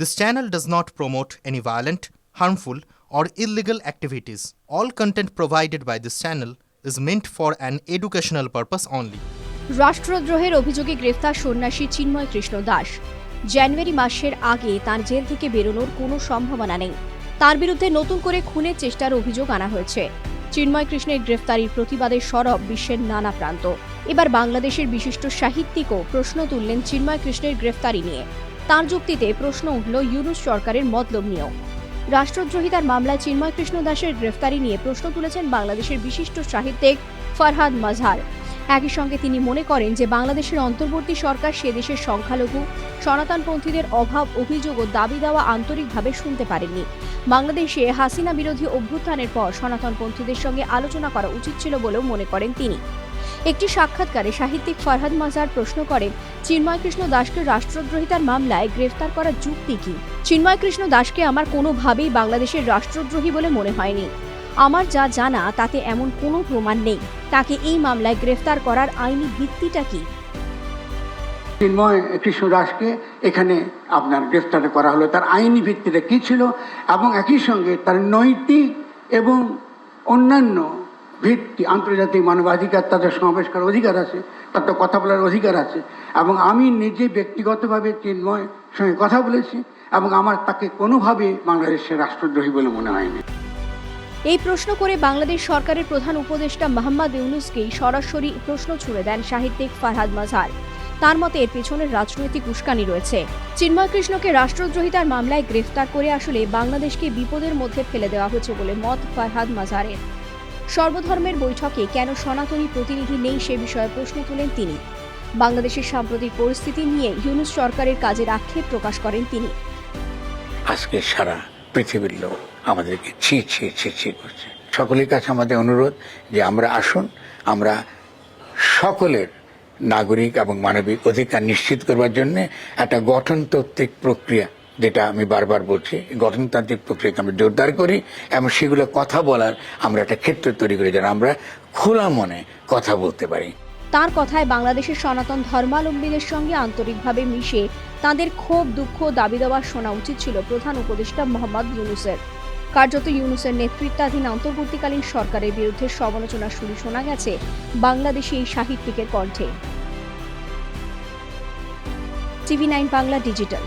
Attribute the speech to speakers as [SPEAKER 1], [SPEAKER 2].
[SPEAKER 1] This channel does not promote any violent, harmful, or illegal activities. All content provided by this channel is meant for an educational purpose only.
[SPEAKER 2] রাষ্ট্রদ্রোহের অভিযোগে গ্রেফতার সন্ন্যাসী চিন্ময় কৃষ্ণ দাস। জানুয়ারি মাসের আগে তার jail থেকে বেরোনোর কোনো সম্ভাবনা নেই। তার বিরুদ্ধে নতুন করে খুনের চেষ্টার অভিযোগ আনা হয়েছে। চিন্ময় কৃষ্ণের গ্রেফতারির প্রতিবাদে সরব বিশ্বের নানা প্রান্ত। এবার বাংলাদেশের বিশিষ্ট সাহিত্যিকও প্রশ্ন তুললেন চিন্ময় কৃষ্ণের গ্রেফতারি নিয়ে। তার যুক্তিতে প্রশ্ন উঠল ইউনুস সরকারের মতলব নিয়েও। রাষ্ট্রদ্রোহিতার মামলায় চিন্ময় কৃষ্ণ দাসের গ্রেফতারি নিয়ে প্রশ্ন তুলেছেন বাংলাদেশের বিশিষ্ট সাহিত্যিক ফরহাদ মাজহার একই সঙ্গে তিনি মনে করেন যে বাংলাদেশের অন্তর্বর্তী সরকার সে দেশের সংখ্যালঘু, সনাতনপন্থীদের অভাব, অভিযোগ ও দাবি দেওয়া আন্তরিকভাবে শুনতে পারেননি। বাংলাদেশে হাসিনা বিরোধী অভ্যুত্থানের পর সনাতনপন্থীদের সঙ্গে আলোচনা করা উচিত ছিল বলেও মনে করেন তিনি। একটি সাক্ষাৎকারে সাহিত্যিক ফরহাদ মাজার প্রশ্ন করেন চিন্ময় কৃষ্ণ দাসকে রাষ্ট্রদ্রোহিতার মামলায় গ্রেফতার করার যুক্তি কি? চিন্ময় কৃষ্ণ দাসকে আমার কোনোভাবেই বাংলাদেশের রাষ্ট্রদ্রোহী বলে মনে হয়নি। আমার যা জানা, তাতে এমন কোনো প্রমাণ নেই। তাকে এই মামলায় গ্রেফতার করার আইনি ভিত্তিটা কি?
[SPEAKER 3] চিন্ময় কৃষ্ণ দাসকে এখানে আপনার গ্রেফতার করা হলো। তার আইনি ভিত্তিটা কী ছিল? এবং একই সঙ্গে তার নৈতিক এবং অন্যান্য ভিত্তি, আন্তর্জাতিক মানবাধিকার তাদের সমাবেশ করার অধিকার আছে, তার তো কথা বলার অধিকার আছে। এবং আমি নিজে ব্যক্তিগতভাবে চিন্ময় সঙ্গে কথা বলেছি এবং আমার তাকে কোনোভাবে বাংলাদেশের রাষ্ট্রদ্রোহী বলে মনে হয়নি।
[SPEAKER 2] এই প্রশ্ন করে বাংলাদেশ সরকারের প্রধান উপদেষ্টা মোহাম্মদ ইউনুসকেই সরাসরি প্রশ্ন ছুড়ে দেন সাহিত্যিক ফারহাদ মাজার। তার মতে এর পেছনের রাজনৈতিক উস্কানি রয়েছে। চিন্ময় কৃষ্ণকে রাষ্ট্রদ্রোহিতার মামলায় গ্রেফতার করে আসলে বাংলাদেশকে বিপদের মধ্যে ফেলে দেওয়া হয়েছে বলে মত ফারহাদ মাজারের। সর্বধর্মের বৈঠকে কেন সনাতনী প্রতিনিধি নেই সে বিষয়ে প্রশ্ন তুলেন তিনি। বাংলাদেশের সাম্প্রতিক পরিস্থিতি নিয়ে ইউনুস সরকারের কাজের আক্ষেপ প্রকাশ করেন তিনি।
[SPEAKER 4] আজকে সারা পৃথিবীর লোক আমাদেরকে ছি ছি ছি ছি করছে। সকলের কাছে আমাদের অনুরোধ যে আমরা আসুন, আমরা সকলের নাগরিক এবং মানবিক অধিকার নিশ্চিত করবার জন্য একটা গঠনতান্ত্রিক প্রক্রিয়া যেটা আমি বারবার বলছি, গঠনতান্ত্রিক প্রক্রিয়াকে আমরা জোরদার করি এবং সেগুলো কথা বলার আমরা একটা ক্ষেত্র তৈরি করি যেন আমরা খোলা মনে কথা বলতে পারি।
[SPEAKER 2] তার কথায় বাংলাদেশের সনাতন ধর্মাবলম্বীদের সঙ্গে আন্তরিকভাবে মিশে তাদের ক্ষোভ, দুঃখ দাবি দেওয়া শোনা উচিত ছিল প্রধান উপদেষ্টা মোহাম্মদ ইউনুসের। কার্যত ইউনুসের নেতৃত্বাধীন অন্তর্বর্তীকালীন সরকারের বিরুদ্ধে সমালোচনা শুরু শোনা গেছে, বাংলাদেশি এই সাহিত্যিকের কণ্ঠে। TV nine Bangla digital.